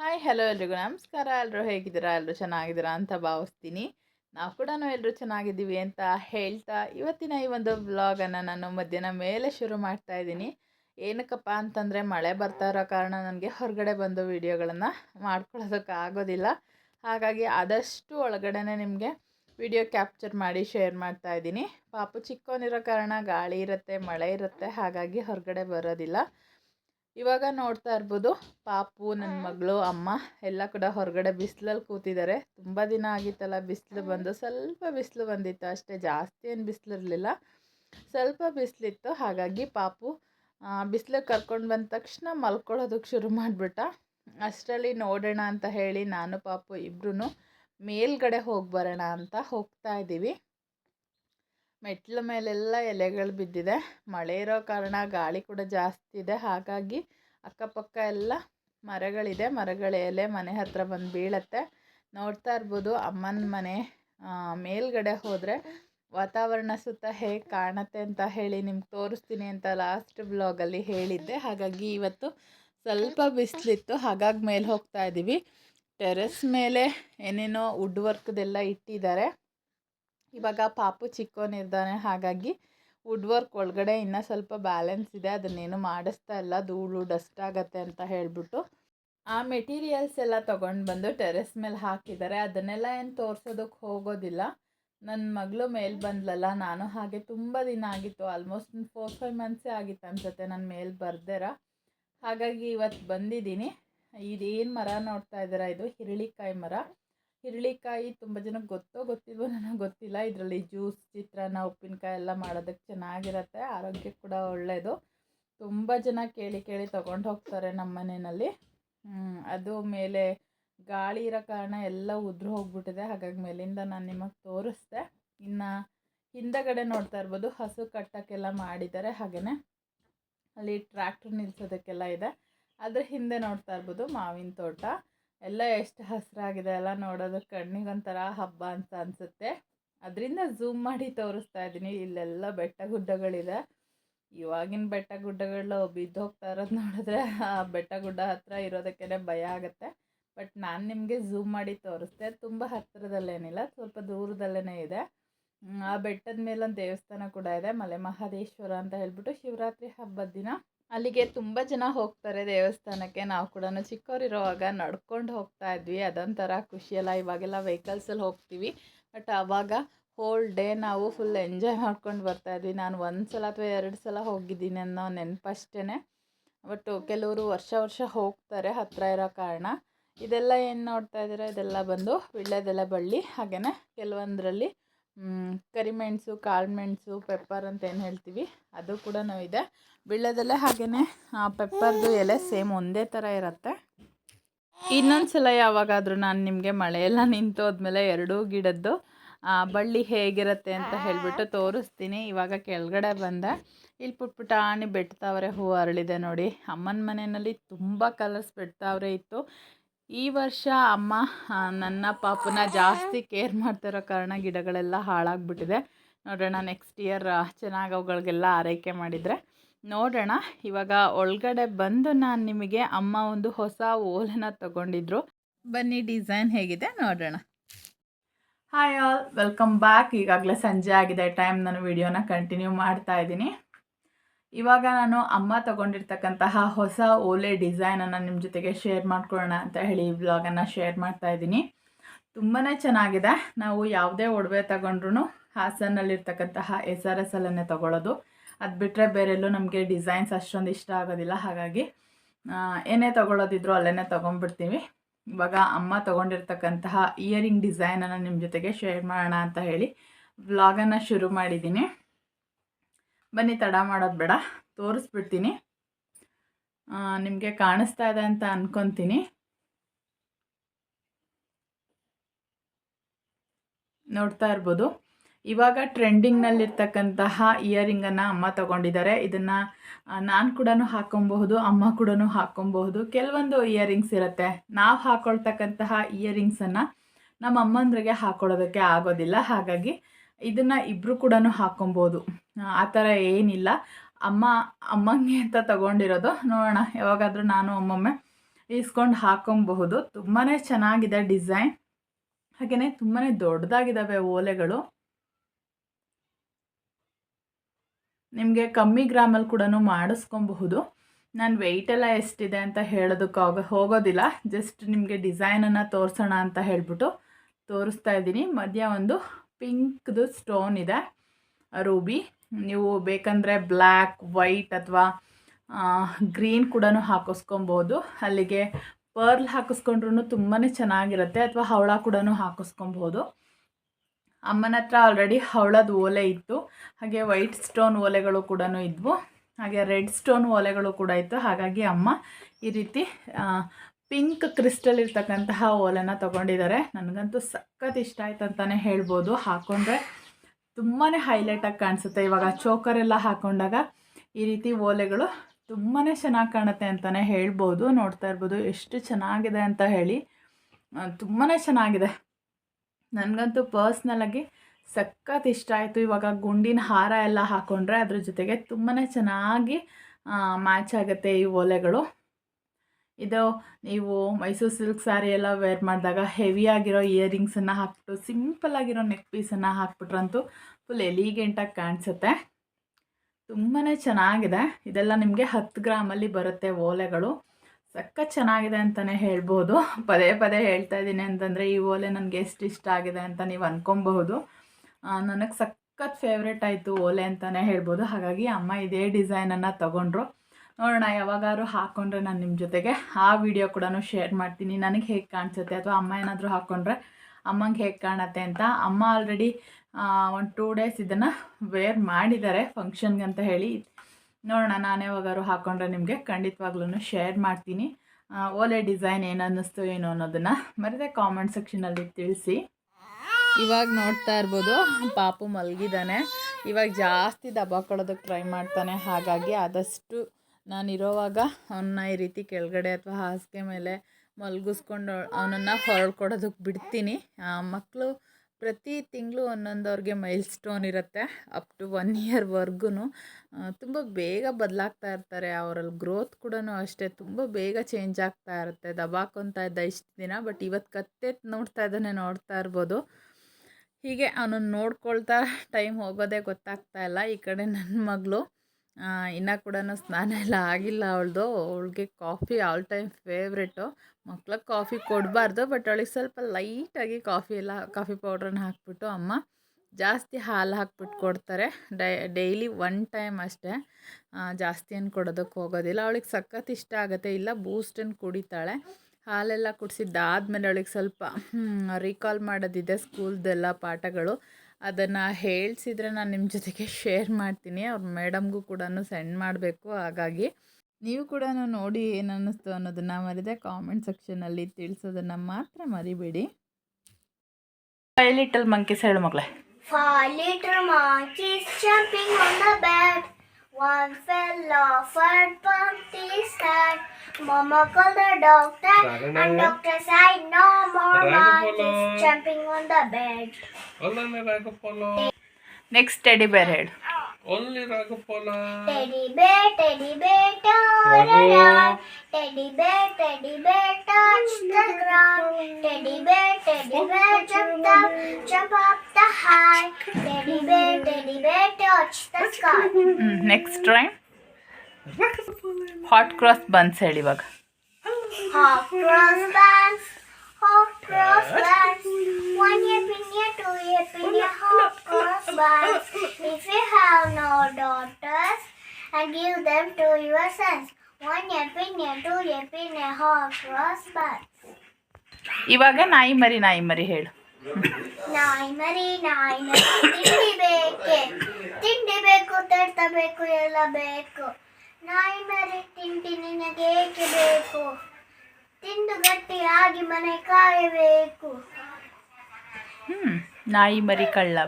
Hi hello ಎಲ್ರಿಗೂ. ನಮಸ್ಕಾರ. ಎಲ್ಲರೂ ಹೇಗಿದ್ದೀರಾ? ಎಲ್ಲರೂ ಚೆನ್ನಾಗಿದ್ದೀರಾ ಅಂತ ಭಾವಿಸ್ತೀನಿ. ನಾವು ಕೂಡ ಎಲ್ಲರೂ ಚೆನ್ನಾಗಿದ್ದೀವಿ ಅಂತ ಹೇಳ್ತಾ ಇವತ್ತಿನ ಈ ಒಂದು ವ್ಲಾಗನ್ನು ನಾನು ಮಧ್ಯಾಹ್ನ ಮೇಲೆ ಶುರು ಮಾಡ್ತಾ ಇದ್ದೀನಿ. ಏನಕ್ಕಪ್ಪ ಅಂತಂದರೆ, ಮಳೆ ಬರ್ತಾ ಇರೋ ಕಾರಣ ನನಗೆ ಹೊರಗಡೆ ಬಂದು ವೀಡಿಯೋಗಳನ್ನು ಮಾಡ್ಕೊಳ್ಳೋದಕ್ಕೆ ಆಗೋದಿಲ್ಲ. ಹಾಗಾಗಿ ಆದಷ್ಟು ಒಳಗಡೆ ನಿಮಗೆ ವಿಡಿಯೋ ಕ್ಯಾಪ್ಚರ್ ಮಾಡಿ ಶೇರ್ ಮಾಡ್ತಾ ಇದ್ದೀನಿ. ಪಾಪು ಚಿಕ್ಕವನಿರೋ ಕಾರಣ ಗಾಳಿ ಇರುತ್ತೆ, ಮಳೆ ಇರುತ್ತೆ, ಹಾಗಾಗಿ ಹೊರಗಡೆ ಬರೋದಿಲ್ಲ. ಇವಾಗ ನೋಡ್ತಾ ಇರ್ಬೋದು ಪಾಪು ನನ್ನ ಮಗಳು ಅಮ್ಮ ಎಲ್ಲ ಕೂಡ ಹೊರಗಡೆ ಬಿಸಿಲಲ್ಲಿ ಕೂತಿದ್ದಾರೆ ತುಂಬ ದಿನ ಆಗಿತ್ತಲ್ಲ ಬಿಸಿಲು ಬಂದು ಸ್ವಲ್ಪ ಬಿಸಿಲು ಬಂದಿತ್ತು. ಅಷ್ಟೇ ಜಾಸ್ತಿ ಏನು ಬಿಸಿಲಿರಲಿಲ್ಲ ಸ್ವಲ್ಪ ಬಿಸಿಲಿತ್ತು. ಹಾಗಾಗಿ ಪಾಪು ಬಿಸಿಲಿಗೆ ಕರ್ಕೊಂಡು ಬಂದ ತಕ್ಷಣ ಮಲ್ಕೊಳ್ಳೋದಕ್ಕೆ ಶುರು ಮಾಡಿಬಿಟ್ಟ. ಅಷ್ಟರಲ್ಲಿ ನೋಡೋಣ ಅಂತ ಹೇಳಿ ನಾನು ಪಾಪು ಇಬ್ಬರೂ ಮೇಲ್ಗಡೆ ಹೋಗಿ ಬರೋಣ ಅಂತ ಹೋಗ್ತಾ ಇದ್ದೀವಿ ಮೆಟ್ಲ ಮೇಲೆಲ್ಲ ಎಲೆಗಳು ಬಿದ್ದಿದೆ. ಮಳೆ ಇರೋ ಕಾರಣ ಗಾಳಿ ಕೂಡ ಜಾಸ್ತಿ ಇದೆ. ಹಾಗಾಗಿ ಅಕ್ಕಪಕ್ಕ ಎಲ್ಲ ಮರಗಳಿದೆ. ಮರಗಳ ಎಲೆ ಮನೆ ಹತ್ರ ಬಂದು ಬೀಳತ್ತೆ. ನೋಡ್ತಾ ಇರ್ಬೋದು ಅಮ್ಮನ ಮನೆ ಮೇಲ್ಗಡೆ ಹೋದರೆ ವಾತಾವರಣ ಸುತ್ತ ಹೇಗೆ ಕಾಣತ್ತೆ ಅಂತ ಹೇಳಿ ನಿಮ್ಗೆ ತೋರಿಸ್ತೀನಿ ಅಂತ ಲಾಸ್ಟ್ ಬ್ಲಾಗಲ್ಲಿ ಹೇಳಿದ್ದೆ. ಹಾಗಾಗಿ ಇವತ್ತು ಸ್ವಲ್ಪ ಬಿಸಿಲಿತ್ತು. ಹಾಗಾಗಿ ಮೇಲೆ ಹೋಗ್ತಾ ಇದ್ದೀವಿ ಟೆರೆಸ್ ಮೇಲೆ ಏನೇನೋ ವುಡ್ ವರ್ಕ್ದೆಲ್ಲ ಇಟ್ಟಿದ್ದಾರೆ. ಇವಾಗ ಪಾಪು ಚಿಕ್ಕವನಿದ್ದಾನೆ ಹಾಗಾಗಿ ವುಡ್ ವರ್ಕ್ ಒಳಗಡೆ ಇನ್ನೂ ಸ್ವಲ್ಪ ಬ್ಯಾಲೆನ್ಸ್ ಇದೆ, ಅದನ್ನೇನು ಮಾಡಿಸ್ತಾ ಇಲ್ಲ, ಧೂಳು ಡಸ್ಟ್ ಆಗತ್ತೆ ಅಂತ ಹೇಳಿಬಿಟ್ಟು. ಆ ಮೆಟೀರಿಯಲ್ಸ್ ಎಲ್ಲ ತೊಗೊಂಡು ಬಂದು ಟೆರೆಸ್ ಮೇಲೆ ಹಾಕಿದ್ದಾರೆ. ಅದನ್ನೆಲ್ಲ ಏನು ತೋರಿಸೋದಕ್ಕೆ ಹೋಗೋದಿಲ್ಲ. ನನ್ನ ಮಗಳು ಮೇಲೆ ಬಂದ್ಲಲ್ಲ, ನಾನು ಹಾಗೆ ತುಂಬ ದಿನ ಆಗಿತ್ತು ಆಲ್ಮೋಸ್ಟ್ ಒಂದು ಫೋರ್ ಫೈವ್ ಮಂತ್ಸೇ ಆಗಿತ್ತು ಅನ್ಸುತ್ತೆ ನನ್ನ ಮೇಲೆ ಬರ್ದೇರ. ಹಾಗಾಗಿ ಇವತ್ತು ಬಂದಿದ್ದೀನಿ. ಇದೇನು ಮರ ನೋಡ್ತಾ ಇದ್ದೀರಾ? ಇದು ಹಿರಳಿಕಾಯಿ ಮರ. ಹಿರಳಿಕಾಯಿ ತುಂಬ ಜನಕ್ಕೆ ಗೊತ್ತೋ ಗೊತ್ತಿಲ್ವೋ ನನಗೆ ಗೊತ್ತಿಲ್ಲ. ಇದರಲ್ಲಿ ಜ್ಯೂಸ್, ಚಿತ್ರಾನ್ನ, ಉಪ್ಪಿನಕಾಯಿ ಎಲ್ಲ ಮಾಡೋದಕ್ಕೆ ಚೆನ್ನಾಗಿರುತ್ತೆ. ಆರೋಗ್ಯ ಕೂಡ ಒಳ್ಳೆಯದು ತುಂಬ ಜನ ಕೇಳಿ ಕೇಳಿ ತೊಗೊಂಡು ಹೋಗ್ತಾರೆ ನಮ್ಮ ಮನೆಯಲ್ಲಿ. ಅದು ಮೇಲೆ ಗಾಳಿ ಇರೋ ಕಾರಣ ಎಲ್ಲ ಉದುರು ಹೋಗ್ಬಿಟ್ಟಿದೆ. ಹಾಗಾಗಿ ಮೇಲಿಂದ ನಾನು ನಿಮಗೆ ತೋರಿಸ್ದೆ. ಇನ್ನು ಹಿಂದಗಡೆ ನೋಡ್ತಾ ಇರ್ಬೋದು. ಹಸು ಕಟ್ಟೋಕ್ಕೆಲ್ಲ ಮಾಡಿದ್ದಾರೆ. ಹಾಗೆಯೇ ಅಲ್ಲಿ ಟ್ರ್ಯಾಕ್ಟರ್ ನಿಲ್ಸೋದಕ್ಕೆಲ್ಲ ಇದೆ. ಅದ್ರ ಹಿಂದೆ ನೋಡ್ತಾ ಇರ್ಬೋದು ಮಾವಿನ ತೋಟ. ಎಲ್ಲ ಎಷ್ಟು ಹಸಿರಾಗಿದೆ ಎಲ್ಲ ನೋಡೋದಕ್ಕೆ ಕಣ್ಣಿಗೊಂಥರ ಹಬ್ಬ ಅಂತ ಅನಿಸುತ್ತೆ. ಅದರಿಂದ ಝೂಮ್ ಮಾಡಿ ತೋರಿಸ್ತಾ ಇದ್ದೀನಿ. ಇಲ್ಲೆಲ್ಲ ಬೆಟ್ಟ ಗುಡ್ಡಗಳಿದೆ. ಇವಾಗಿನ ಬೆಟ್ಟ ಗುಡ್ಡಗಳು ಬಿದ್ದು ಹೋಗ್ತಾ ಇರೋದು ನೋಡಿದ್ರೆ ಆ ಬೆಟ್ಟ ಗುಡ್ಡ ಹತ್ರ ಇರೋದಕ್ಕೆ ಭಯ ಆಗುತ್ತೆ. ಬಟ್ ನಾನು ನಿಮಗೆ ಝೂಮ್ ಮಾಡಿ ತೋರಿಸ್ತೆ ತುಂಬ ಹತ್ತಿರದಲ್ಲೇನಿಲ್ಲ, ಸ್ವಲ್ಪ ದೂರದಲ್ಲೇ ಇದೆ. ಆ ಬೆಟ್ಟದ ಮೇಲೊಂದು ದೇವಸ್ಥಾನ ಕೂಡ ಇದೆ. ಮಲೆ ಮಹದೇಶ್ವರ ಅಂತ ಹೇಳ್ಬಿಟ್ಟು ಶಿವರಾತ್ರಿ ಹಬ್ಬದ ದಿನ. ಅಲ್ಲಿಗೆ ತುಂಬ ಜನ ಹೋಗ್ತಾರೆ ದೇವಸ್ಥಾನಕ್ಕೆ. ನಾವು ಕೂಡ ಚಿಕ್ಕವರಿರುವಾಗ ನಡ್ಕೊಂಡು ಹೋಗ್ತಾ ಇದ್ವಿ. ಅದೊಂಥರ ಖುಷಿಯಲ್ಲ ಇವಾಗೆಲ್ಲ ವೆಹಿಕಲ್ಸಲ್ಲಿ ಹೋಗ್ತೀವಿ. ಬಟ್ ಆವಾಗ ಹೋಲ್ ಡೇ ನಾವು ಫುಲ್ ಎಂಜಾಯ್ ಮಾಡ್ಕೊಂಡು ಬರ್ತಾ ಇದ್ವಿ. ನಾನು ಒಂದು ಸಲ ಅಥವಾ ಎರಡು ಸಲ ಹೋಗಿದ್ದೀನಿ ಅನ್ನೋ ನೆನಪಷ್ಟೇ ಬಟ್ ಕೆಲವರು ವರ್ಷ ವರ್ಷ ಹೋಗ್ತಾರೆ ಹತ್ತಿರ ಇರೋ ಕಾರಣ. ಇದೆಲ್ಲ ಏನು ನೋಡ್ತಾ ಇದ್ದೀರಾ? ಇದೆಲ್ಲ ಬಂದು ವಿಳ್ಯದೆಲೆ ಬಳ್ಳಿ ಹಾಗೆಯೇ ಕೆಲವೊಂದರಲ್ಲಿ ಕರಿಮೆಣಸು ಕಾಳುಮೆಣಸು ಪೆಪ್ಪರ್ ಅಂತ ಏನು ಹೇಳ್ತೀವಿ? ಅದು ಕೂಡ ಇದೆ ಬೀಳೋದೆಲ್ಲ ಹಾಗೆಯೇ ಪೆಪ್ಪರ್ದು ಎಲೆ ಸೇಮ್ ಒಂದೇ ಥರ ಇರುತ್ತೆ. ಇನ್ನೊಂದು ಸಲ ಯಾವಾಗಾದರೂ ನಾನು ನಿಮಗೆ ಮಳೆಯೆಲ್ಲ ನಿಂತು ಹೋದ್ಮೇಲೆ ಎರಡೂ ಗಿಡದ್ದು ಬಳ್ಳಿ ಹೇಗಿರುತ್ತೆ ಅಂತ ಹೇಳಿಬಿಟ್ಟು ತೋರಿಸ್ತೀನಿ. ಇವಾಗ ಕೆಳಗಡೆ ಬಂದೆ. ಇಲ್ಲಿ ಪುಟ್ ಪುಟಾಣಿ ಬೆಟ್ತಾವ್ರೆ, ಹೂ ಅರಳಿದೆ ನೋಡಿ. ಅಮ್ಮನ ಮನೆಯಲ್ಲಿ ತುಂಬ ಕಲರ್ಸ್ ಬೆಟ್ತಾವ್ರೆ ಇತ್ತು. ಈ ವರ್ಷ ಅಮ್ಮ ನನ್ನ ಪಾಪನ ಜಾಸ್ತಿ ಕೇರ್ ಮಾಡ್ತಿರೋ ಕಾರಣ ಗಿಡಗಳೆಲ್ಲ ಹಾಳಾಗ್ಬಿಟ್ಟಿದೆ. ನೋಡೋಣ ನೆಕ್ಸ್ಟ್ ಇಯರ್ ಚೆನ್ನಾಗಿ ಅವುಗಳಿಗೆಲ್ಲ ಆರೈಕೆ ಮಾಡಿದರೆ. ನೋಡೋಣ, ಇವಾಗ ಒಳಗಡೆ ಬಂದು ನಾನು ನಿಮಗೆ ಅಮ್ಮ ಒಂದು ಹೊಸ ಓಲನ್ನ ತಗೊಂಡಿದ್ರು. ಬನ್ನಿ ಡಿಸೈನ್ ಹೇಗಿದೆ ನೋಡೋಣ. ಹಾಯ್ ಆಲ್ ವೆಲ್ಕಮ್ ಬ್ಯಾಕ್ ಈಗಾಗಲೇ ಸಂಜೆ ಆಗಿದೆ ಟೈಮ್ ನಾನು ವಿಡಿಯೋನ ಕಂಟಿನ್ಯೂ ಮಾಡ್ತಾ ಇದ್ದೀನಿ. ಇವಾಗ ನಾನು ಅಮ್ಮ ತಗೊಂಡಿರ್ತಕ್ಕಂತಹ ಹೊಸ ಓಲೆ ಡಿಸೈನನ್ನು ನಿಮ್ಮ ಜೊತೆಗೆ ಶೇರ್ ಮಾಡ್ಕೊಳ್ಳೋಣ ಅಂತ ಹೇಳಿ ಈ ವ್ಲಾಗನ್ನು ಶೇರ್ ಮಾಡ್ತಾ ಇದ್ದೀನಿ. ತುಂಬಾ ಚೆನ್ನಾಗಿದೆ. ನಾವು ಯಾವುದೇ ಒಡವೆ ತಗೊಂಡ್ರು ಹಾಸನಲ್ಲಿರ್ತಕ್ಕಂತಹ ಎಸ್ ಆರ್ ಎಸ್ ಅಲ್ಲೇ ತೊಗೊಳ್ಳೋದು ಅದು ಬಿಟ್ಟರೆ ಬೇರೆಲ್ಲೂ ನಮಗೆ ಡಿಸೈನ್ಸ್ ಅಷ್ಟೊಂದು ಇಷ್ಟ ಆಗೋದಿಲ್ಲ. ಹಾಗಾಗಿ ಏನೇ ತಗೊಳ್ಳೋದಿದ್ರು ಅಲ್ಲೇ ತೊಗೊಂಡ್ಬಿಡ್ತೀವಿ. ಇವಾಗ ಅಮ್ಮ ತೊಗೊಂಡಿರ್ತಕ್ಕಂತಹ ಇಯರಿಂಗ್ ಡಿಸೈನನ್ನು ನಿಮ್ಮ ಜೊತೆಗೆ ಶೇರ್ ಮಾಡೋಣ ಅಂತ ಹೇಳಿ ವ್ಲಾಗನ್ನು ಶುರು ಮಾಡಿದ್ದೀನಿ. ಬನ್ನಿ ತಡ ಮಾಡೋದು ಬೇಡ, ತೋರಿಸ್ಬಿಡ್ತೀನಿ. ನಿಮಗೆ ಕಾಣಿಸ್ತಾ ಇದೆ ಅಂತ ಅಂದ್ಕೊತೀನಿ ನೋಡ್ತಾ ಇರ್ಬೋದು. ಇವಾಗ ಟ್ರೆಂಡಿಂಗ್ನಲ್ಲಿರ್ತಕ್ಕಂತಹ ಇಯರಿಂಗನ್ನು ಅಮ್ಮ ತೊಗೊಂಡಿದ್ದಾರೆ. ಇದನ್ನು ನಾನು ಕೂಡ ಹಾಕೊಬಹುದು, ಅಮ್ಮ ಕೂಡ ಹಾಕೊಬಹುದು. ಕೆಲವೊಂದು ಇಯರಿಂಗ್ಸ್ ಇರುತ್ತೆ. ನಾವು ಹಾಕೊಳ್ತಕ್ಕಂತಹ ಇಯರಿಂಗ್ಸನ್ನು ನಮ್ಮ ಅಮ್ಮಂದ್ರಿಗೆ ಹಾಕ್ಕೊಳ್ಳೋದಕ್ಕೆ ಆಗೋದಿಲ್ಲ. ಹಾಗಾಗಿ, ಇದನ್ನು ಇಬ್ಬರು ಕೂಡ ಹಾಕೊಬೋದು ಆ ಥರ ಏನಿಲ್ಲ. ಅಮ್ಮ, ಅಮ್ಮಂಗೆ ಅಂತ ತಗೊಂಡಿರೋದು. ನೋಡೋಣ, ಯಾವಾಗಾದರೂ ನಾನು ಒಮ್ಮೊಮ್ಮೆ ಇಸ್ಕೊಂಡು ಹಾಕೊಬಹುದು ತುಂಬಾ ಚೆನ್ನಾಗಿದೆ ಡಿಸೈನ್. ಹಾಗೆಯೇ ತುಂಬಾ ದೊಡ್ಡದಾಗಿದ್ದಾವೆ ಓಲೆಗಳು. ನಿಮಗೆ ಕಮ್ಮಿ ಗ್ರಾಮಲ್ಲಿ ಕೂಡ ಮಾಡಿಸ್ಕೊಬಹುದು ನಾನು ವೆಯ್ಟೆಲ್ಲ ಎಷ್ಟಿದೆ ಅಂತ ಹೇಳೋದಕ್ಕಾಗ ಹೋಗೋದಿಲ್ಲ. ಜಸ್ಟ್ ನಿಮಗೆ ಡಿಸೈನನ್ನು ತೋರಿಸೋಣ ಅಂತ ಹೇಳ್ಬಿಟ್ಟು ತೋರಿಸ್ತಾ ಇದ್ದೀನಿ. ಮಧ್ಯ ಒಂದು ಪಿಂಕ್ದು ಸ್ಟೋನ್ ಇದೆ, ರೂಬಿ. ನೀವು ಬೇಕಂದರೆ ಬ್ಲ್ಯಾಕ್ ವೈಟ್ ಅಥವಾ ಗ್ರೀನ್ ಕೂಡ ಹಾಕಿಸ್ಕೊಬೋದು. ಅಲ್ಲಿಗೆ ಪರ್ಲ್ ಹಾಕಿಸ್ಕೊಂಡ್ರೂ ತುಂಬಾ ಚೆನ್ನಾಗಿರುತ್ತೆ ಅಥವಾ ಹವಳ ಕೂಡ ಹಾಕಿಸ್ಕೊಬೋದು. ಅಮ್ಮನ ಹತ್ರ ಆಲ್ರೆಡಿ ಹವಳದ ಓಲೆ ಇತ್ತು. ಹಾಗೆ ವೈಟ್ ಸ್ಟೋನ್ ಓಲೆಗಳು ಕೂಡ ಇದ್ವು. ಹಾಗೆ ರೆಡ್ ಸ್ಟೋನ್ ಓಲೆಗಳು ಕೂಡ ಇತ್ತು. ಹಾಗಾಗಿ ಅಮ್ಮ ಈ ರೀತಿ ಪಿಂಕ್ ಕ್ರಿಸ್ಟಲ್ ಇರ್ತಕ್ಕಂತಹ ಓಲೆನ ತೊಗೊಂಡಿದ್ದಾರೆ. ನನಗಂತೂ ಸಖತ್ ಇಷ್ಟ ಆಯ್ತು ಅಂತಲೇ ಹೇಳ್ಬೋದು. ಹಾಕ್ಕೊಂಡ್ರೆ ತುಂಬಾ ಹೈಲೈಟಾಗಿ ಕಾಣಿಸುತ್ತೆ. ಇವಾಗ ಚೋಕರೆಲ್ಲ ಹಾಕೊಂಡಾಗ ಈ ರೀತಿ ಓಲೆಗಳು ತುಂಬಾ ಚೆನ್ನಾಗಿ ಕಾಣುತ್ತೆ ಅಂತಲೇ ಹೇಳ್ಬೋದು. ನೋಡ್ತಾ ಇರ್ಬೋದು ಎಷ್ಟು ಚೆನ್ನಾಗಿದೆ ಅಂತ ಹೇಳಿ. ತುಂಬಾ ಚೆನ್ನಾಗಿದೆ. ನನಗಂತೂ ಪರ್ಸ್ನಲಾಗಿ ಸಖತ್ ಇಷ್ಟ ಆಯಿತು. ಇವಾಗ ಗುಂಡಿನ ಹಾರ ಎಲ್ಲ ಹಾಕ್ಕೊಂಡ್ರೆ ಅದ್ರ ಜೊತೆಗೆ ತುಂಬಾ ಚೆನ್ನಾಗಿ ಮ್ಯಾಚ್ ಆಗುತ್ತೆ ಈ ಓಲೆಗಳು. ಇದು ನೀವು ಮೈಸೂರು ಸಿಲ್ಕ್ ಸ್ಯಾರಿ ಎಲ್ಲ ವೇರ್ ಮಾಡಿದಾಗ ಹೆವಿಯಾಗಿರೋ ಇಯರಿಂಗ್ಸನ್ನು ಹಾಕ್ಬಿಟ್ಟು ಸಿಂಪಲ್ಲಾಗಿರೋ ನೆಕ್ ಪೀಸನ್ನು ಹಾಕ್ಬಿಟ್ರಂತೂ ಫುಲ್ ಎಲಿಗೆಂಟಾಗಿ ಕಾಣಿಸುತ್ತೆ. ತುಂಬಾ ಚೆನ್ನಾಗಿದೆ. ಇದೆಲ್ಲ ನಿಮಗೆ ಹತ್ತು ಗ್ರಾಮಲ್ಲಿ ಬರುತ್ತೆ ಓಲೆಗಳು. ಸಕ್ಕ ಚೆನ್ನಾಗಿದೆ ಅಂತಲೇ ಹೇಳ್ಬೋದು. ಪದೇ ಪದೇ ಹೇಳ್ತಾ ಇದ್ದೀನಿ ಅಂತಂದರೆ ಈ ಓಲೆ ನನಗೆ ಎಷ್ಟು ಇಷ್ಟ ಆಗಿದೆ ಅಂತ ನೀವು ಅಂದ್ಕೊಬಹುದು ನನಗೆ ಸಖತ್ ಫೇವ್ರೇಟ್ ಆಯಿತು ಓಲೆ ಅಂತಲೇ ಹೇಳ್ಬೋದು. ಹಾಗಾಗಿ ಅಮ್ಮ ಇದೇ ಡಿಸೈನನ್ನು ತೊಗೊಂಡ್ರು. ನೋಡೋಣ, ಯಾವಾಗಾದ್ರೂ ಹಾಕ್ಕೊಂಡ್ರೆ ನಾನು ನಿಮ್ಮ ಜೊತೆಗೆ. ಆ ವಿಡಿಯೋ ಕೂಡ ಶೇರ್ ಮಾಡ್ತೀನಿ. ನನಗೆ ಹೇಗೆ ಕಾಣಿಸುತ್ತೆ ಅಥವಾ ಅಮ್ಮ ಏನಾದರೂ ಹಾಕ್ಕೊಂಡ್ರೆ ಅಮ್ಮಂಗೆ ಹೇಗೆ ಕಾಣತ್ತೆ ಅಂತ. ಅಮ್ಮ ಆಲ್ರೆಡಿ ಒಂದು ಟೂ ಡೇಸ್ ಇದನ್ನು ವೇರ್ ಮಾಡಿದ್ದಾರೆ ಫಂಕ್ಷನ್ಗೆ ಅಂತ ಹೇಳಿ. ನೋಡೋಣ, ನಾನು ಯಾವಾಗಾದ್ರು ಹಾಕ್ಕೊಂಡ್ರೆ ನಿಮಗೆ ಖಂಡಿತವಾಗ್ಲೂ ಶೇರ್ ಮಾಡ್ತೀನಿ. ಓಲೆ ಡಿಸೈನ್ ಏನು ಅನ್ನಿಸ್ತು ಏನು ಅನ್ನೋದನ್ನು ಮರದೇ ಕಾಮೆಂಟ್ ಸೆಕ್ಷನಲ್ಲಿ ತಿಳಿಸಿ. ಇವಾಗ ನೋಡ್ತಾ ಇರ್ಬೋದು, ಪಾಪು ಮಲಗಿದ್ದಾನೆ. ಇವಾಗ ಜಾಸ್ತಿ ದಬಾಕೊಳ್ಳೋದಕ್ಕೆ ಟ್ರೈ ಮಾಡ್ತಾನೆ. ಹಾಗಾಗಿ ಆದಷ್ಟು ನಾನಿರೋವಾಗ ಅವನ್ನ ಈ ರೀತಿ ಕೆಳಗಡೆ ಅಥವಾ ಹಾಸಿಗೆ ಮೇಲೆ ಮಲಗಿಸ್ಕೊಂಡು ಅವನನ್ನು ಹೊರಳ್ಕೊಡೋದಕ್ಕೆ ಬಿಡ್ತೀನಿ. ಮಕ್ಕಳು ಪ್ರತಿ ತಿಂಗಳು ಒಂದೊಂದು ಅವ್ರಿಗೆ ಮೈಲ್ ಸ್ಟೋನ್ ಇರುತ್ತೆ ಅಪ್ ಟು ಒನ್ ಇಯರ್ವರೆಗೂ ತುಂಬ ಬೇಗ ಬದಲಾಗ್ತಾ ಇರ್ತಾರೆ ಅವರಲ್ಲಿ ಗ್ರೋತ್ ಕೂಡ ಅಷ್ಟೇ. ತುಂಬ ಬೇಗ ಚೇಂಜ್ ಆಗ್ತಾ ಇರುತ್ತೆ. ದಬಾಕೊತಾ ಇದ್ದ ಇಷ್ಟು ದಿನ ಬಟ್ ಇವತ್ತು ಕತ್ತೆ ನೋಡ್ತಾ ಇದ್ದಾನೆ, ನೋಡ್ತಾ ಇರ್ಬೋದು. ಹೀಗೆ ಅವನನ್ನು ನೋಡ್ಕೊಳ್ತಾ ಟೈಮ್ ಹೋಗೋದೇ ಗೊತ್ತಾಗ್ತಾ ಇಲ್ಲ. ಈ ಕಡೆ ನನ್ನ ಮಗಳು ಇನ್ನೂ ಕೂಡ ಸ್ನಾನ ಎಲ್ಲ ಆಗಿಲ್ಲ ಅವಳದು. ಅವಳಿಗೆ ಕಾಫಿ ಆಲ್ ಟೈಮ್ ಫೇವ್ರೇಟು. ಮಕ್ಳಿಗೆ ಕಾಫಿ ಕೊಡಬಾರ್ದು, ಬಟ್ ಅವಳಿಗೆ ಸ್ವಲ್ಪ ಲೈಟಾಗಿ ಕಾಫಿ ಎಲ್ಲ, ಕಾಫಿ ಪೌಡ್ರನ್ನ ಹಾಕ್ಬಿಟ್ಟು ಅಮ್ಮ ಜಾಸ್ತಿ ಹಾಲು ಹಾಕ್ಬಿಟ್ಟು ಕೊಡ್ತಾರೆ. ಡೈ, ಡೈಲಿ ಒನ್ ಟೈಮ್ ಅಷ್ಟೇ. ಜಾಸ್ತಿ ಏನು ಕೊಡೋದಕ್ಕೆ ಹೋಗೋದಿಲ್ಲ. ಅವಳಿಗೆ ಸಖತ್ ಇಷ್ಟ ಆಗುತ್ತೆ. ಇಲ್ಲ ಬೂಸ್ಟನ್ನು ಕುಡಿತಾಳೆ. ಹಾಲೆಲ್ಲ ಕುಡಿಸಿದ್ದಾದ್ಮೇಲೆ ಅವಳಿಗೆ ಸ್ವಲ್ಪ ರೀಕಾಲ್ ಮಾಡೋದಿದೆ ಸ್ಕೂಲ್ದೆಲ್ಲ ಪಾಠಗಳು. ಅದನ್ನು ಹೇಳಿಸಿದ್ರೆ ನಾನು ನಿಮ್ಮ ಜೊತೆಗೆ ಶೇರ್ ಮಾಡ್ತೀನಿ ಅವ್ರ ಮೇಡಮ್ಗೂ ಕೂಡ ಸೆಂಡ್ ಮಾಡಬೇಕು ಹಾಗಾಗಿ ನೀವು ಕೂಡ ನೋಡಿ ಏನು ಅನ್ನಿಸ್ತು ಅನ್ನೋದನ್ನು ಮರಿದೆ ಕಾಮೆಂಟ್ ಸೆಕ್ಷನಲ್ಲಿ ತಿಳಿಸೋದನ್ನು ಮಾತ್ರ ಮರಿಬೇಡಿ ಫೈವ್ ಲಿಟಲ್ ಮಂಕೀಸ್ ಹೇಳು ಮಗಳೇ Five little monkeys jumping on the bed. One fell off and bumped his head. Mama called the doctor, Ragana. and doctor said, "No more monkeys jumping on the bed." Only Ragapolo. Next teddy bear head. Only Ragapolo. Teddy bear, teddy bear, turn around. Teddy bear, teddy bear, touch the ground. Teddy bear, teddy bear, jump up, jump up the high. Teddy bear, teddy bear, touch the sky. Next rhyme. Hot cross buns ಹೇಳಿ ಇವಾಗ Hot cross buns, hot cross buns. One year pinnya, two year pinnya, hot cross buns. If you have no daughters, and give them to your sons. One year pinnya, two year pinnya, hot cross buns. ಇವಾಗ ನಾಯಿ ಮರಿ ನಾಯಿ ಮರಿ ಹೇಳು ನಾಯಿ ಮರಿ ನಾಯಿ ಮರಿ ತಿಂಡಿ ಬೇಕೆ ತಿಂಡಿ ಬೇಕು ತಡ್ತಬೇಕು ಎಲ್ಲ ಬೇಕು ನಾಯಿ ಮರಿ ತಿಂಡಿ ನಿನಗೆ ಏಕೆ ಬೇಕು? ತಿಂದು ಗಟ್ಟಿಯಾಗಿ ಮನೆ ಕಾಯಬೇಕು. ಹ್ಮ್ ನಾಯಿ ಮರಿ ಕಳ್ಳ.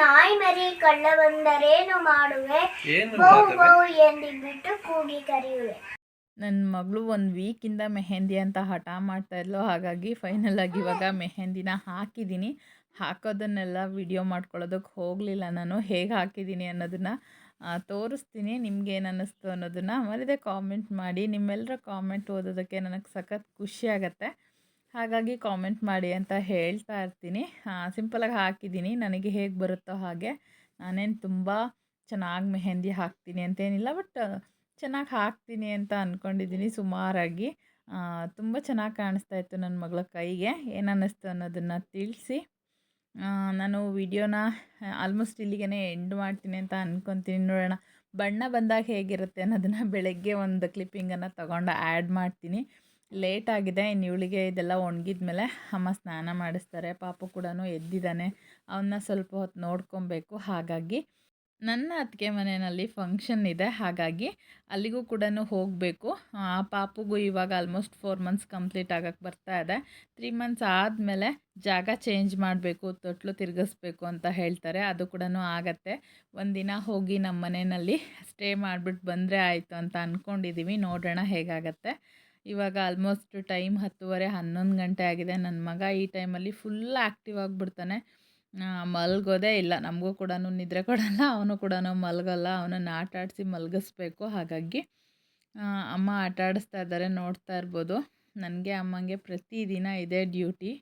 ನಾಯಿ ಮರಿ ಕಳ್ಳ ಬಂದರೇನು ಮಾಡುವೆ? ಏನು ಬೌ ಮಾತಾಡ ಬೌ ಎಂದಿಬಿಟ್ಟು ಕೂಗಿ ಕರೆಯುವೆ. ನನ್ನ ಮಗಳು ಒಂದು ವೀಕಿಂದ ಮೆಹಂದಿ ಅಂತ ಹಠ ಮಾಡ್ತಾ ಇದ್ಲು. ಹಾಗಾಗಿ ಫೈನಲ್ ಆಗಿ ಇವಾಗ ಮೆಹಂದಿನ ಹಾಕಿದ್ದೀನಿ. ಹಾಕೋದನ್ನೆಲ್ಲ ವಿಡಿಯೋ ಮಾಡ್ಕೊಳ್ಳೋದಕ್ಕೆ ಹೋಗಲಿಲ್ಲ ನಾನು. ಹೇಗೆ ಹಾಕಿದ್ದೀನಿ ಅನ್ನೋದನ್ನು ತೋರಿಸ್ತೀನಿ ನಿಮ್ಗೇನು ಅನ್ನಿಸ್ತು ಅನ್ನೋದನ್ನು. ಮರಿದೆ ಕಾಮೆಂಟ್ ಮಾಡಿ. ನಿಮ್ಮೆಲ್ಲರ ಕಾಮೆಂಟ್ ಓದೋದಕ್ಕೆ ನನಗೆ ಸಖತ್ ಖುಷಿ ಆಗುತ್ತೆ. ಹಾಗಾಗಿ ಕಾಮೆಂಟ್ ಮಾಡಿ ಅಂತ ಹೇಳ್ತಾ ಇರ್ತೀನಿ. ಸಿಂಪಲಾಗಿ ಹಾಕಿದ್ದೀನಿ. ನನಗೆ ಹೇಗೆ ಬರುತ್ತೋ ಹಾಗೆ. ನಾನೇನು ತುಂಬ ಚೆನ್ನಾಗಿ ಮೆಹೆಂದಿ ಹಾಕ್ತೀನಿ ಅಂತೇನಿಲ್ಲ ಬಟ್ ಚೆನ್ನಾಗಿ ಹಾಕ್ತೀನಿ ಅಂತ ಅಂದ್ಕೊಂಡಿದ್ದೀನಿ ಸುಮಾರಾಗಿ. ತುಂಬ ಚೆನ್ನಾಗಿ ಕಾಣಿಸ್ತಾ ಇತ್ತು ನನ್ನ ಮಗಳ ಕೈಗೆ. ಏನನ್ನಿಸ್ತು ಅನ್ನೋದನ್ನು ತಿಳಿಸಿ. ನಾನು ವಿಡಿಯೋನ ಆಲ್ಮೋಸ್ಟ್ ಇಲ್ಲಿಗೆ ಎಂಡ್ ಮಾಡ್ತೀನಿ ಅಂತ ಅಂದ್ಕೊತೀನಿ ನೋಡೋಣ, ಬಣ್ಣ ಬಂದಾಗ ಹೇಗಿರುತ್ತೆ ಅನ್ನೋದನ್ನು ಬೆಳಗ್ಗೆ ಒಂದು ಕ್ಲಿಪ್ಪಿಂಗನ್ನು ತೊಗೊಂಡು ಆ್ಯಡ್ ಮಾಡ್ತೀನಿ. ಲೇಟ್ ಆಗಿದೆ, ಇನ್ನು ಇದೆಲ್ಲ ಒಣಗಿದ ಮೇಲೆ ಅಮ್ಮ ಸ್ನಾನ ಮಾಡಿಸ್ತಾರೆ. ಪಾಪು ಕೂಡ ಎದ್ದಿದ್ದಾನೆ. ಅವನ್ನ ಸ್ವಲ್ಪ ಹೊತ್ತು ನೋಡ್ಕೊಬೇಕು. ಹಾಗಾಗಿ ನನ್ನ ಅತ್ತಿಗೆ ಮನೆಯಲ್ಲಿ ಫಂಕ್ಷನ್ ಇದೆ, ಹಾಗಾಗಿ ಅಲ್ಲಿಗೂ ಕೂಡ ಹೋಗಬೇಕು. ಆ ಪಾಪುಗೂ ಇವಾಗ ಆಲ್ಮೋಸ್ಟ್ ಫೋರ್ ಮಂತ್ಸ್ ಕಂಪ್ಲೀಟ್ ಆಗೋಕ್ಕೆ ಬರ್ತಾ ಇದೆ. ತ್ರೀ ಮಂತ್ಸ್ ಆದಮೇಲೆ ಜಾಗ ಚೇಂಜ್ ಮಾಡಬೇಕು, ತೊಟ್ಲು ತಿರುಗಿಸ್ಬೇಕು ಅಂತ ಹೇಳ್ತಾರೆ. ಅದು ಕೂಡ ಆಗತ್ತೆ. ಒಂದಿನ ಹೋಗಿ ನಮ್ಮ ಮನೆಯಲ್ಲಿ ಸ್ಟೇ ಮಾಡಿಬಿಟ್ಟು ಬಂದರೆ ಆಯಿತು ಅಂತ ಅಂದ್ಕೊಂಡಿದ್ದೀವಿ ನೋಡೋಣ ಹೇಗಾಗತ್ತೆ. ಇವಾಗ ಆಲ್ಮೋಸ್ಟ್ ಟೈಮ್ ಹತ್ತುವರೆ ಹನ್ನೊಂದು ಗಂಟೆ ಆಗಿದೆ. ನನ್ನ ಮಗ ಈ ಟೈಮಲ್ಲಿ ಫುಲ್ ಆ್ಯಕ್ಟಿವ್ ಆಗಿಬಿಡ್ತಾನೆ. ಮಲಗೋದೇ ಇಲ್ಲ. ನಮಗೂ ಕೂಡ ನಿದ್ರೆ ಕೊಡಲ್ಲ ಅವನು ಕೂಡ ಮಲಗಲ್ಲ. ಅವನನ್ನು ಆಟ ಆಡಿಸಿ ಮಲಗಿಸ್ಬೇಕು. ಹಾಗಾಗಿ ಆ, ಅಮ್ಮ ಆಟ ಆಡಿಸ್ತಾ ಇದ್ದಾರೆ ನೋಡ್ತಾ ಇರ್ಬೋದು. ನನಗೆ ಅಮ್ಮಂಗೆ ಪ್ರತಿದಿನ ಇದೇ ಡ್ಯೂಟಿ.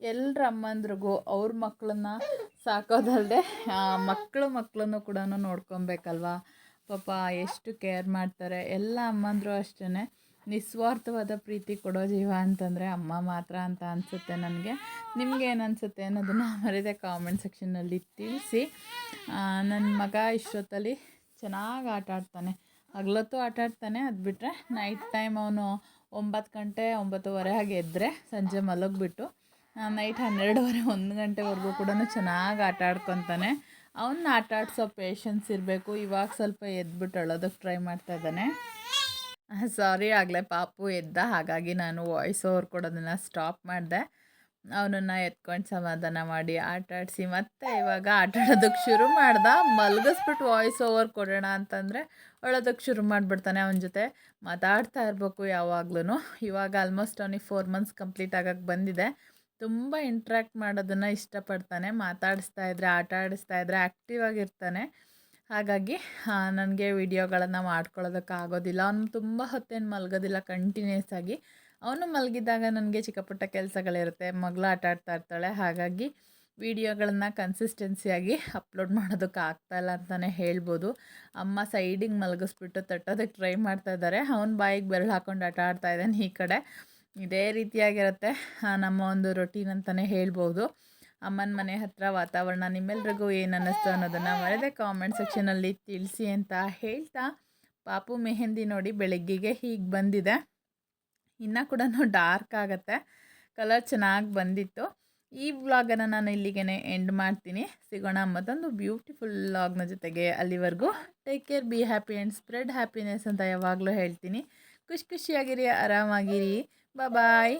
ಎಲ್ಲರ ಅಮ್ಮಂದ್ರಿಗೂ ಅವ್ರ ಮಕ್ಕಳನ್ನ ಸಾಕೋದಲ್ಲದೆ ಮಕ್ಕಳು ಮಕ್ಕಳನ್ನು ಕೂಡ ನೋಡ್ಕೊಬೇಕಲ್ವಾ? ಪಾಪ ಎಷ್ಟು ಕೇರ್ ಮಾಡ್ತಾರೆ. ಎಲ್ಲ ಅಮ್ಮಂದರು ಅಷ್ಟೇ ನಿಸ್ವಾರ್ಥವಾದ ಪ್ರೀತಿ ಕೊಡೋ ಜೀವ ಅಂತಂದರೆ ಅಮ್ಮ ಮಾತ್ರ ಅಂತ ಅನಿಸುತ್ತೆ ನನಗೆ. ನಿಮಗೆ ಏನು ಅನಿಸುತ್ತೆ ಅನ್ನೋದನ್ನು ಮರೀದೆ ಕಾಮೆಂಟ್ ಸೆಕ್ಷನ್ನಲ್ಲಿ ತಿಳಿಸಿ. ನನ್ನ ಮಗ ಇಷ್ಟೊತ್ತಲ್ಲಿ ಚೆನ್ನಾಗಿ ಆಟ ಆಡ್ತಾನೆ. ಹಗ್ಲೊತ್ತು ಆಟ ಆಡ್ತಾನೆ. ಅದು ಬಿಟ್ಟರೆ ನೈಟ್ ಟೈಮ್ ಅವನು ಒಂಬತ್ತು ಗಂಟೆ, ಒಂಬತ್ತುವರೆ ಹಾಗೆ ಎದ್ದರೆ ಸಂಜೆ ಮಲಗಿಬಿಟ್ಟು ನೈಟ್ ಹನ್ನೆರಡುವರೆ, ಒಂದು ಗಂಟೆವರೆಗೂ ಕೂಡ ಚೆನ್ನಾಗಿ ಆಟ ಆಡ್ಕೊತಾನೆ. ಅವನ್ನ ಆಟ ಆಡಿಸೋ ಪೇಷನ್ಸ್ ಇರಬೇಕು. ಇವಾಗ ಸ್ವಲ್ಪ ಎದ್ಬಿಟ್ಟು ಅಳೋದಕ್ಕೆ ಟ್ರೈ ಮಾಡ್ತಾ ಇದ್ದಾನೆ. ಸಾರಿ ಆಗಲೇ ಪಾಪು ಎದ್ದ, ಹಾಗಾಗಿ ನಾನು ವಾಯ್ಸ್ ಓವರ್ ಕೊಡೋದನ್ನು ಸ್ಟಾಪ್ ಮಾಡಿದೆ. ಅವನನ್ನು ಎತ್ಕೊಂಡು ಸಮಾಧಾನ ಮಾಡಿ ಆಟ ಆಡಿಸಿ ಮತ್ತೆ ಇವಾಗ ಆಟ ಆಡೋದಕ್ಕೆ ಶುರು ಮಾಡ್ದ. ಮಲಗಿಸ್ಬಿಟ್ಟು ವಾಯ್ಸ್ ಓವರ್ ಕೊಡೋಣ ಅಂತಂದರೆ ಅಳೋದಕ್ಕೆ ಶುರು ಮಾಡಿಬಿಡ್ತಾನೆ ಅವನ ಜೊತೆ. ಮಾತಾಡ್ತಾ ಇರಬೇಕು ಯಾವಾಗ್ಲೂ ಇವಾಗ ಆಲ್ಮೋಸ್ಟ್ ಅವನಿಗೆ ಫೋರ್ ಮಂತ್ಸ್ ಕಂಪ್ಲೀಟ್ ಆಗೋಕ್ಕೆ ಬಂದಿದೆ. ತುಂಬ ಇಂಟ್ರ್ಯಾಕ್ಟ್ ಮಾಡೋದನ್ನು ಇಷ್ಟಪಡ್ತಾನೆ. ಮಾತಾಡಿಸ್ತಾ ಇದ್ದರೆ ಆಟ ಆಡಿಸ್ತಾ ಇದ್ದರೆ ಆ್ಯಕ್ಟಿವ್ ಆಗಿರ್ತಾನೆ. ಹಾಗಾಗಿ ನನಗೆ ವಿಡಿಯೋಗಳನ್ನು ಮಾಡ್ಕೊಳ್ಳೋದಕ್ಕೆ ಆಗೋದಿಲ್ಲ ಅವನು ತುಂಬ ಹೊತ್ತೇನು ಮಲಗೋದಿಲ್ಲ ಕಂಟಿನ್ಯೂಸ್ ಆಗಿ. ಅವನು ಮಲಗಿದಾಗ ನನಗೆ ಚಿಕ್ಕ ಪುಟ್ಟ ಕೆಲಸಗಳಿರುತ್ತೆ. ಮಗಳು ಆಟ ಆಡ್ತಾ ಇರ್ತಾಳೆ. ಹಾಗಾಗಿ, ವಿಡಿಯೋಗಳನ್ನು ಕನ್ಸಿಸ್ಟೆನ್ಸಿಯಾಗಿ ಅಪ್ಲೋಡ್ ಮಾಡೋದಕ್ಕೆ ಆಗ್ತಾಯಿಲ್ಲ ಅಂತಲೇ ಹೇಳ್ಬೋದು. ಅಮ್ಮ ಸೈಡಿಗೆ ಮಲಗಿಸ್ಬಿಟ್ಟು ತಟ್ಟೋದಕ್ಕೆ ಟ್ರೈ ಮಾಡ್ತಾ ಇದ್ದಾರೆ. ಅವ್ನ ಬಾಯಿಗೆ ಬೆರಳು ಹಾಕೊಂಡು ಆಟ ಆಡ್ತಾ ಇದ್ದಾನೆ ಈ ಕಡೆ. ಇದೇ ರೀತಿಯಾಗಿರುತ್ತೆ ನಮ್ಮ ಒಂದು ರೊಟೀನ್ ಅಂತಲೇ ಹೇಳ್ಬೋದು. ಅಮ್ಮನ ಮನೆ ಹತ್ರ ವಾತಾವರಣ ನಿಮ್ಮೆಲ್ರಿಗೂ ಏನು ಅನ್ನಿಸ್ತು ಅನ್ನೋದನ್ನು ಮರೆದೇ ಕಾಮೆಂಟ್ ಸೆಕ್ಷನಲ್ಲಿ ತಿಳಿಸಿ ಅಂತ ಹೇಳ್ತಾ, ಪಾಪು ಮೆಹಂದಿ ನೋಡಿ ಬೆಳಗ್ಗೆಗೆ ಹೀಗೆ ಬಂದಿದೆ. ಇನ್ನೂ ಕೂಡ ಡಾರ್ಕ್ ಆಗುತ್ತೆ. ಕಲರ್ ಚೆನ್ನಾಗಿ ಬಂದಿತ್ತು. ಈ ವ್ಲಾಗನ್ನು ನಾನು ಇಲ್ಲಿಗೆ ಎಂಡ್ ಮಾಡ್ತೀನಿ. ಸಿಗೋಣ ಮತ್ತೊಂದು ಬ್ಯೂಟಿಫುಲ್ ವ್ಲಾಗ್ನ ಜೊತೆಗೆ ಅಲ್ಲಿವರೆಗೂ. Take care be happy and spread happiness ಅಂತ ಯಾವಾಗಲೂ ಹೇಳ್ತೀನಿ. ಖುಷಿ ಖುಷಿಯಾಗಿರಿ, ಆರಾಮಾಗಿರಿ. ಬಾಯ್